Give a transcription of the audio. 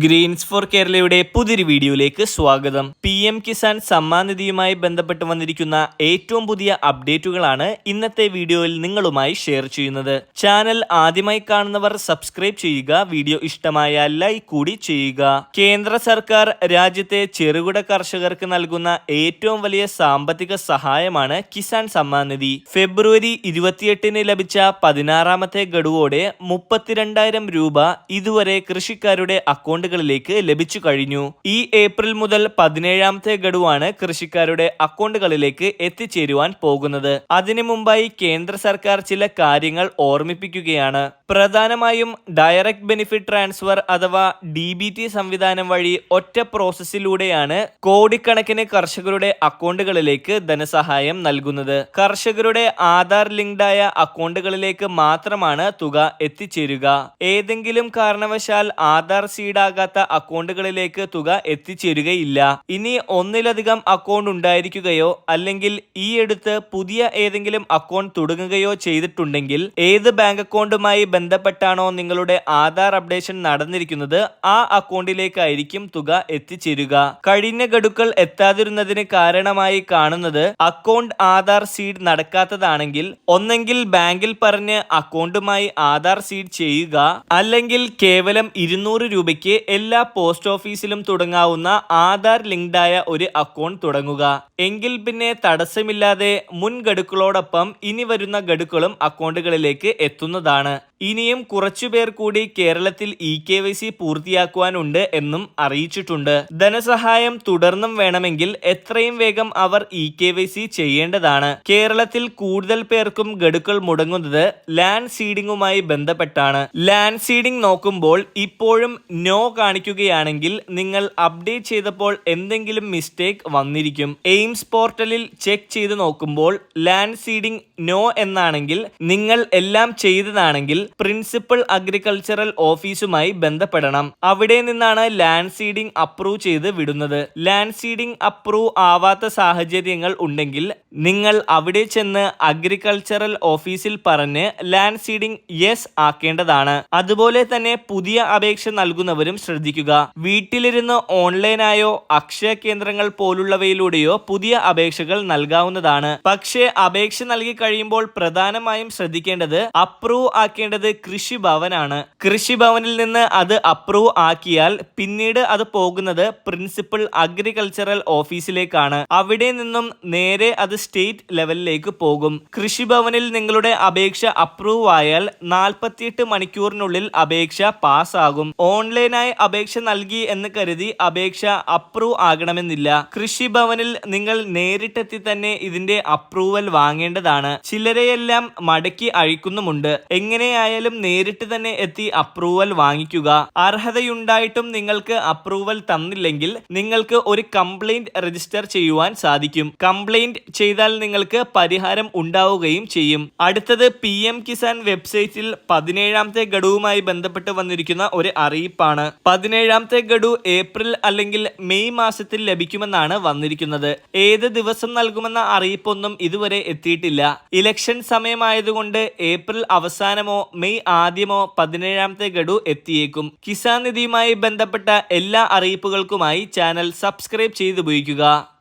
Green's four കേരളയുടെ പുതിയൊരു വീഡിയോയിലേക്ക് സ്വാഗതം. പി എം കിസാൻ സമ്മാൻ നിധിയുമായി ബന്ധപ്പെട്ട് വന്നിരിക്കുന്ന ഏറ്റവും പുതിയ അപ്ഡേറ്റുകളാണ് ഇന്നത്തെ വീഡിയോയിൽ നിങ്ങളുമായി ഷെയർ ചെയ്യുന്നത്. ചാനൽ ആദ്യമായി കാണുന്നവർ സബ്സ്ക്രൈബ് ചെയ്യുക വീഡിയോ ഇഷ്ടമായ ലൈക്ക് കൂടി ചെയ്യുക. കേന്ദ്ര സർക്കാർ രാജ്യത്തെ ചെറുകിട കർഷകർക്ക് നൽകുന്ന ഏറ്റവും വലിയ സാമ്പത്തിക സഹായമാണ് കിസാൻ സമ്മാൻ നിധി. ഫെബ്രുവരി ഇരുപത്തിയെട്ടിന് ലഭിച്ച പതിനാറാമത്തെ ഗഡുവോടെ മുപ്പത്തിരണ്ടായിരം രൂപ ഇതുവരെ കൃഷിക്കാരുടെ അക്കൗണ്ടുകളിലേക്ക് ലഭിച്ചു കഴിഞ്ഞു. ഈ ഏപ്രിൽ മുതൽ പതിനേഴാമത്തെ ഗഡുവാണ് കൃഷിക്കാരുടെ അക്കൗണ്ടുകളിലേക്ക് എത്തിച്ചേരുവാൻ പോകുന്നത്. അതിനു മുമ്പായി കേന്ദ്ര സർക്കാർ ചില കാര്യങ്ങൾ ഓർമ്മിപ്പിക്കുകയാണ്. പ്രധാനമായും ഡയറക്ട് ബെനിഫിറ്റ് ട്രാൻസ്ഫർ അഥവാ ഡി ബി ടി സംവിധാനം വഴി ഒറ്റ പ്രോസസ്സിലൂടെയാണ് കോടിക്കണക്കിന് കർഷകരുടെ അക്കൗണ്ടുകളിലേക്ക് ധനസഹായം നൽകുന്നത്. കർഷകരുടെ ആധാർ ലിങ്ക്ഡായ അക്കൗണ്ടുകളിലേക്ക് മാത്രമാണ് തുക എത്തിച്ചേരുക. ഏതെങ്കിലും കാരണവശാൽ ആധാർ സീഡാകാത്ത അക്കൗണ്ടുകളിലേക്ക് തുക എത്തിച്ചേരുകയില്ല. ഇനി ഒന്നിലധികം അക്കൗണ്ട് ഉണ്ടായിരിക്കുകയോ അല്ലെങ്കിൽ ഈ അടുത്ത് പുതിയ ഏതെങ്കിലും അക്കൗണ്ട് തുടങ്ങുകയോ ചെയ്തിട്ടുണ്ടെങ്കിൽ ഏത് ബാങ്ക് അക്കൗണ്ടുമായി ബന്ധപ്പെട്ടാണോ നിങ്ങളുടെ ആധാർ അപ്ഡേഷൻ നടന്നിരിക്കുന്നത് ആ അക്കൗണ്ടിലേക്കായിരിക്കും തുക എത്തിച്ചേരുക. കഴിഞ്ഞ ഗഡുക്കൾ എത്താതിരുന്നതിന് കാരണമായി കാണുന്നത് അക്കൗണ്ട് ആധാർ സീഡ് നടക്കാത്തതാണെങ്കിൽ ഒന്നെങ്കിൽ ബാങ്കിൽ പറഞ്ഞ് അക്കൗണ്ടുമായി ആധാർ സീഡ് ചെയ്യുക അല്ലെങ്കിൽ കേവലം ഇരുന്നൂറ് രൂപയ്ക്ക് എല്ലാ പോസ്റ്റ് ഓഫീസിലും തുടങ്ങാവുന്ന ആധാർ ലിങ്ക്ഡായ ഒരു അക്കൗണ്ട് തുടങ്ങുക. എങ്കിൽ പിന്നെ തടസ്സമില്ലാതെ മുൻ ഗഡുക്കളോടൊപ്പം ഇനി വരുന്ന ഗഡുക്കളും അക്കൗണ്ടുകളിലേക്ക് എത്തുന്നതാണ്. ഇനിയും കുറച്ചുപേർ കൂടി കേരളത്തിൽ ഇ കെ വൈ സി പൂർത്തിയാക്കുവാനുണ്ട് എന്നും അറിയിച്ചിട്ടുണ്ട്. ധനസഹായം തുടർന്നും വേണമെങ്കിൽ എത്രയും വേഗം അവർ ഇ കെ വൈ സി ചെയ്യേണ്ടതാണ്. കേരളത്തിൽ കൂടുതൽ പേർക്കും ഗഡുക്കൾ മുടങ്ങുന്നത് ലാൻഡ് സീഡിങ്ങുമായി ബന്ധപ്പെട്ടാണ്. ലാൻഡ് സീഡിംഗ് നോക്കുമ്പോൾ ഇപ്പോഴും നോ കാണിക്കുകയാണെങ്കിൽ നിങ്ങൾ അപ്ഡേറ്റ് ചെയ്തപ്പോൾ എന്തെങ്കിലും മിസ്റ്റേക്ക് വന്നിരിക്കും. എയിംസ് പോർട്ടലിൽ ചെക്ക് ചെയ്ത് നോക്കുമ്പോൾ ലാൻഡ് സീഡിംഗ് നോ എന്നാണെങ്കിൽ നിങ്ങൾ എല്ലാം ചെയ്തതാണെങ്കിൽ പ്രിൻസിപ്പൽ അഗ്രികൾച്ചറൽ ഓഫീസുമായി ബന്ധപ്പെടണം. അവിടെ നിന്നാണ് ലാൻഡ് സീഡിംഗ് അപ്രൂവ് ചെയ്ത് വിടുന്നത്. ലാൻഡ് സീഡിംഗ് അപ്രൂവ് ആവാത്ത സാഹചര്യങ്ങൾ ഉണ്ടെങ്കിൽ നിങ്ങൾ അവിടെ ചെന്ന് അഗ്രികൾച്ചറൽ ഓഫീസിൽ പറഞ്ഞ് ലാൻഡ് സീഡിംഗ് യെസ് ആക്കേണ്ടതാണ്. അതുപോലെ തന്നെ പുതിയ അപേക്ഷ നൽകുന്നവരും ശ്രദ്ധിക്കുക. വീട്ടിലിരുന്ന് ഓൺലൈനായോ അക്ഷയ കേന്ദ്രങ്ങൾ പോലുള്ളവയിലൂടെയോ പുതിയ അപേക്ഷകൾ നൽകാവുന്നതാണ്. പക്ഷേ അപേക്ഷ നൽകി കഴിയുമ്പോൾ പ്രധാനമായും ശ്രദ്ധിക്കേണ്ടത് അപ്രൂവ് ആക്കേണ്ടത് കൃഷിഭവനാണ്. കൃഷിഭവനിൽ നിന്ന് അത് അപ്രൂവ് ആക്കിയാൽ പിന്നീട് അത് പോകുന്നത് പ്രിൻസിപ്പൽ അഗ്രികൾച്ചറൽ ഓഫീസിലേക്കാണ്. അവിടെ നിന്നും നേരെ അത് സ്റ്റേറ്റ് ലെവലിലേക്ക് പോകും. കൃഷിഭവനിൽ നിങ്ങളുടെ അപേക്ഷ അപ്രൂവ് ആയാൽ നാൽപ്പത്തിയെട്ട് മണിക്കൂറിനുള്ളിൽ അപേക്ഷ പാസ്സാകും. ഓൺലൈനായി അപേക്ഷ നൽകി എന്ന് കരുതി അപേക്ഷ അപ്രൂവ് ആകണമെന്നില്ല. കൃഷിഭവനിൽ നിങ്ങൾ നേരിട്ടെത്തി തന്നെ ഇതിന്റെ അപ്രൂവൽ വാങ്ങേണ്ടതാണ്. ചിലരെയെല്ലാം മടക്കി അഴിക്കുന്നുമുണ്ട്. എങ്ങനെയായാലും നേരിട്ട് തന്നെ എത്തി അപ്രൂവൽ വാങ്ങിക്കുക. അർഹതയുണ്ടായിട്ടും നിങ്ങൾക്ക് അപ്രൂവൽ തന്നില്ലെങ്കിൽ നിങ്ങൾക്ക് ഒരു കംപ്ലൈന്റ് രജിസ്റ്റർ ചെയ്യുവാൻ സാധിക്കും. കംപ്ലൈന്റ് ചെയ്താൽ നിങ്ങൾക്ക് പരിഹാരം ഉണ്ടാവുകയും ചെയ്യും. അടുത്തത് പി എം കിസാൻ വെബ്സൈറ്റിൽ പതിനേഴാമത്തെ ഗഡുവുമായി ബന്ധപ്പെട്ട് വന്നിരിക്കുന്ന ഒരു അറിയിപ്പാണ്. പതിനേഴാമത്തെ ഗഡു ഏപ്രിൽ അല്ലെങ്കിൽ മെയ് മാസത്തിൽ ലഭിക്കുമെന്നാണ് വന്നിരിക്കുന്നത്. ഏത് ദിവസം നൽകുമെന്ന അറിയിപ്പൊന്നും ഇതുവരെ എത്തിയിട്ടില്ല. ഇലക്ഷൻ സമയമായതുകൊണ്ട് ഏപ്രിൽ അവസാനമോ മെയ് ആദ്യമോ പതിനേഴാമത്തെ ഗഡു എത്തിയേക്കും. കിസാൻ നിധിയുമായി ബന്ധപ്പെട്ട എല്ലാ അറിയിപ്പുകൾക്കുമായി ചാനൽ സബ്സ്ക്രൈബ് ചെയ്തുപയോഗിക്കുക.